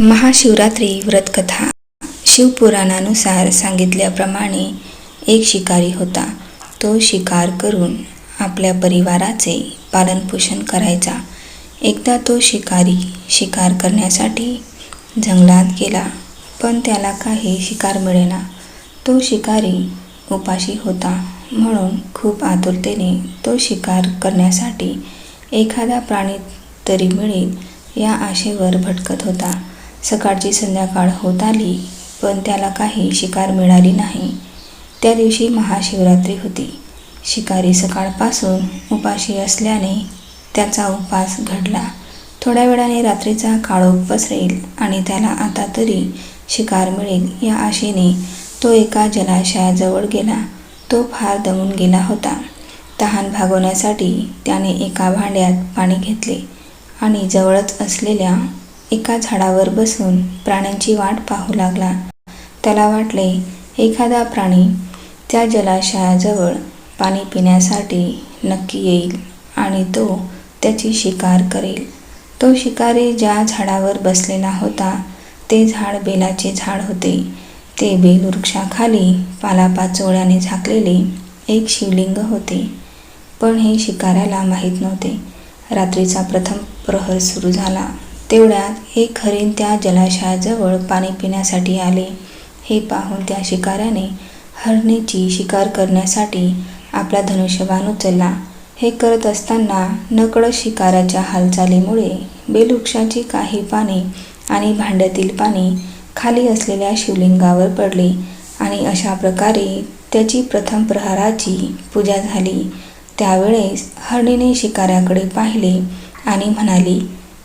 महाशिवरात्री व्रतकथा. शिवपुराणानुसार सांगितल्याप्रमाणे एक शिकारी होता. तो शिकार करून आपल्या परिवाराचे पालनपोषण करायचा. एकदा तो शिकारी शिकार करण्यासाठी जंगलात गेला पण त्याला काही शिकार मिळेना. तो शिकारी उपाशी होता म्हणून खूप आतुरतेने तो शिकार करण्यासाठी एखादा प्राणी तरी मिळेल या आशेवर भटकत होता. सकाळची संध्याकाळ होत आली पण त्याला काही शिकार मिळाली नाही. त्या दिवशी महाशिवरात्री होती. शिकारी सकाळपासून उपाशी असल्याने त्याचा उपास घडला. थोड्या वेळाने रात्रीचा काळोख पसरेल आणि त्याला आता तरी शिकार मिळेल या आशेने तो एका जलाशयाजवळ गेला. तो फार दमून गेला होता. तहान भागवण्यासाठी त्याने एका भांड्यात पाणी घेतले आणि जवळच असलेल्या एका झाडावर बसून प्राण्यांची वाट पाहू लागला. त्याला वाटले एखादा प्राणी त्या जलाशयाजवळ पाणी पिण्यासाठी नक्की येईल आणि तो त्याची शिकार करेल. तो शिकारी ज्या झाडावर बसलेला होता ते झाड बेलाचे झाड होते. ते बेलवृक्षाखाली पालापाचोळ्याने झाकलेले एक शिवलिंग होते. पण हे शिकाऱ्याला माहीत नव्हते. रात्रीचा प्रथम प्रहर सुरू झाला. तेवढ्यात एक हरिण त्या जलाशयाजवळ पाणी पिण्यासाठी आले. हे पाहून त्या शिकाऱ्याने हरणीची शिकार करण्यासाठी आपला धनुष्यबाण उचलला. हे करत असताना नकळत शिकाराच्या हालचालीमुळे बेलवृक्षाची काही पाने आणि भांड्यातील पाणी खाली असलेल्या शिवलिंगावर पडले आणि अशा प्रकारे त्याची प्रथम प्रहाराची पूजा झाली. त्यावेळेस हरणीने शिकाऱ्याकडे पाहिले आणि म्हणाली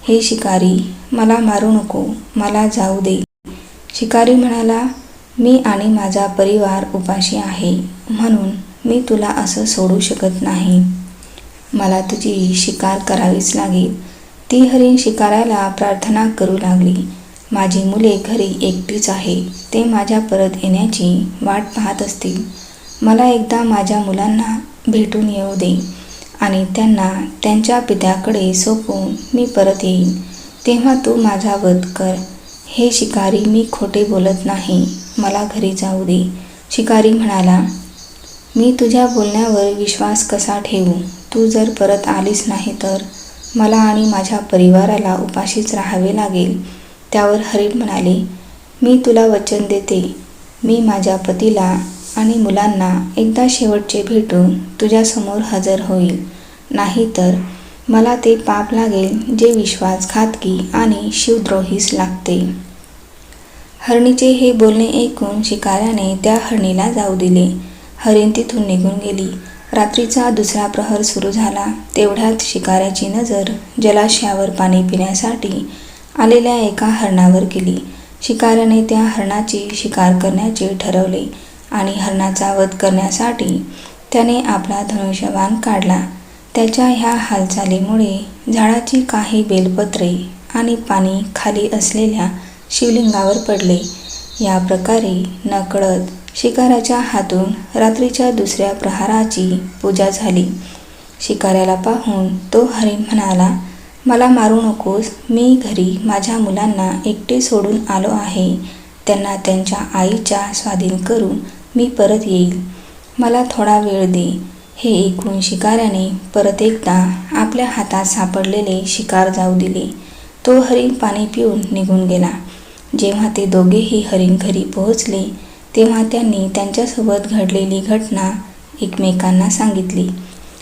हे शिकारी मला मारू नको मला जाऊ दे. शिकारी म्हणाला मी आणि माझा परिवार उपाशी आहे म्हणून मी तुला असं सोडू शकत नाही. मला तुझी शिकार करावीच लागेल. ती हरिण शिकाऱ्याला प्रार्थना करू लागली. माझी मुले घरी एकटीच आहे ते माझ्या परत येण्याची वाट पाहत असतील. मला एकदा माझ्या मुलांना भेटून येऊ दे. आणि त्यांना त्यांच्या पित्याकडे सोपवून मी परत येईन. तेव्हा तू माझा वध कर. हे शिकारी मी खोटे बोलत नाही. मला घरी जाऊ दे. शिकारी म्हणाला मी तुझ्या बोलण्यावर विश्वास कसा ठेवू? तू जर परत आलीस नाही तर? मला आणि माझ्या परिवाराला उपाशीच राहावे लागेल. त्यावर हरिण म्हणाले मी तुला वचन देते. मी माझ्या पतीला आणि मुलांना एकदा शेवटचे भेटून तुझ्यासमोर हजर होईल. नाहीतर मला ते पाप लागेल जे विश्वासघातकी आणि शिवद्रोहीस लागते. हरणीचे हे बोलणे ऐकून शिकाऱ्याने त्या हरणीला जाऊ दिले. हरिण तिथून निघून गेली. रात्रीचा दुसरा प्रहर सुरू झाला. तेवढ्यात शिकाऱ्याची नजर जलाशयावर पाणी पिण्यासाठी आलेल्या एका हरणावर गेली. शिकाऱ्याने त्या हरणाची शिकार करण्याचे ठरवले. आणि हरणाचा वध करण्यासाठी त्याने आपला धनुष्यबाण काढला. त्याच्या ह्या हालचालीमुळे झाडाची काही बेलपत्रे आणि पाणी खाली असलेल्या शिवलिंगावर पडले. या प्रकारे नकळत शिकाऱ्याच्या हातून रात्रीच्या दुसऱ्या प्रहाराची पूजा झाली. शिकाऱ्याला पाहून तो हरी म्हणाला मला मारू नकोस. मी घरी माझ्या मुलांना एकटे सोडून आलो आहे. त्यांना त्यांच्या आईच्या स्वाधीन करून मी परत येईल. मला थोडा वेळ दे. हे ऐकून शिकाऱ्याने परत एकदा आपल्या हातात सापडलेले शिकार जाऊ दिले. तो हरिण पाणी पिऊन निघून गेला. जेव्हा ते दोघेही हरिण घरी पोहोचले तेव्हा त्यांनी त्यांच्यासोबत घडलेली घटना एकमेकांना सांगितली.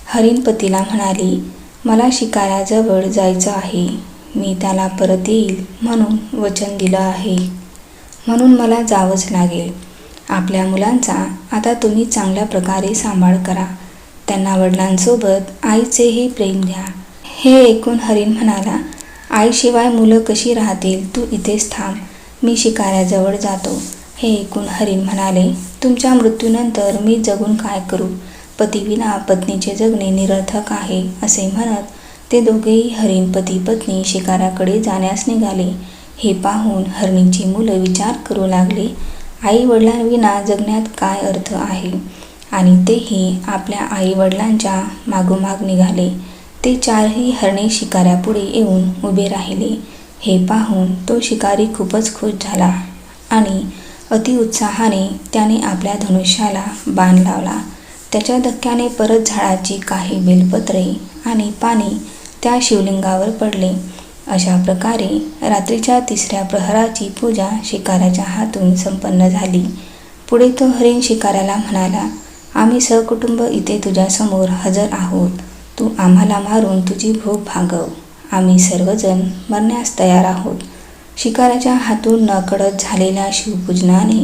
हरिण पतीला म्हणाली मला शिकाऱ्याजवळ जायचं आहे. मी त्याला परत येईल म्हणून वचन दिलं आहे. म्हणून मला जावंच लागेल. आपल्या मुलांचा आता तुम्ही चांगल्या प्रकारे सांभाळ करा. त्यांना वडिलांसोबत आईचेही प्रेम द्या हे ऐकून हरिण म्हणाला आईशिवाय मुलं कशी राहतील? तू इथेच थांब. मी शिकाऱ्याजवळ जातो. हे ऐकून हरिण म्हणाले तुमच्या मृत्यूनंतर मी जगून काय करू? पतीविना पत्नीचे जगणे निरर्थक आहे असे म्हणत ते दोघेही हरिण पती पत्नी शिकाराकडे जाण्यास निघाले. हे पाहून हरणीची मुलं विचार करू लागले. आई वडिलांविना जगण्यात काय अर्थ आहे? आणि तेही आपल्या आई वडिलांच्या मागोमाग निघाले. ते चारही हरणे शिकाऱ्यापुढे येऊन उभे राहिले. हे पाहून तो शिकारी खूपच खुश झाला आणि अतिउत्साहाने त्याने आपल्या धनुष्याला बाण लावला. त्याच्या धक्क्याने परत झाडाची काही बेलपत्रे आणि पाणी त्या शिवलिंगावर पडले. अशा प्रकारे रात्रीच्या तिसऱ्या प्रहराची पूजा शिकाऱ्याच्या हातून संपन्न झाली. पुढे तो हरिण शिकाऱ्याला म्हणाला आम्ही सहकुटुंब इथे तुझ्यासमोर हजर आहोत. तू आम्हाला मारून तुझी भूक भागव. आम्ही सर्वजण मरण्यास तयार आहोत. शिकाऱ्याच्या हातून नकळत झालेल्या शिवपूजनाने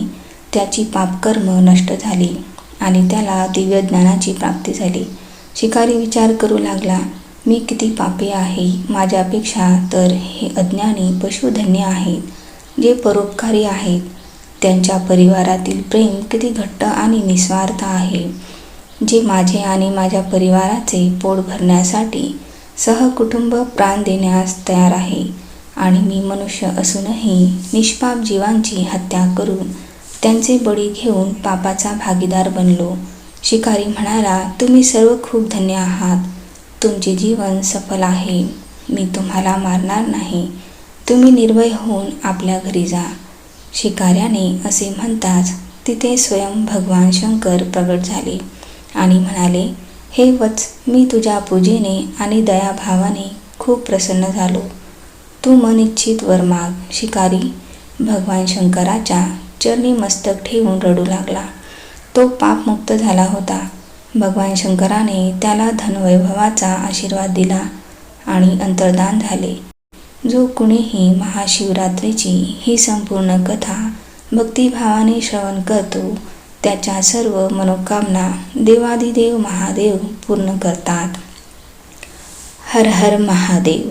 त्याची पापकर्म नष्ट झाली आणि त्याला दिव्य ज्ञानाची प्राप्ती झाली. शिकारी विचार करू लागला मी किती पापी आहे माझ्यापेक्षा तर हे अज्ञानी पशुधन्य आहेत जे परोपकारी आहेत त्यांच्या परिवारातील प्रेम किती घट्ट आणि निस्वार्थ आहे जे माझे आणि माझ्या परिवाराचे पोट भरण्यासाठी सहकुटुंब प्राण देण्यास तयार आहे. आणि मी मनुष्य असूनही निष्पाप जीवांची हत्या करून त्यांचे बळी घेऊन पापाचा भागीदार बनलो. शिकारी म्हणाला तुम्ही सर्व खूप धन्य आहात. तुमचे जीवन सफल आहे. मी तुम्हाला मारणार नाही. तुम्ही निर्भय होऊन आपल्या घरी जा. शिकाऱ्याने असे म्हणताच तिथे स्वयं भगवान शंकर प्रगट झाले आणि म्हणाले हे वत्स मी तुझ्या पूजेने आणि दयाभावाने खूप प्रसन्न झालो. तू मनिच्छित वर माग शिकारी. भगवान शंकराच्या चरणी मस्तक ठेवून रडू लागला. तो पापमुक्त झाला होता. भगवान शंकराने त्याला धनवैभवाचा आशीर्वाद दिला आणि अंतर्दान झाले. जो कुणीही महाशिवरात्रीची ही संपूर्ण कथा भक्तिभावाने श्रवण करतो त्याच्या सर्व मनोकामना देवादिदेव महादेव पूर्ण करतात. हर हर महादेव.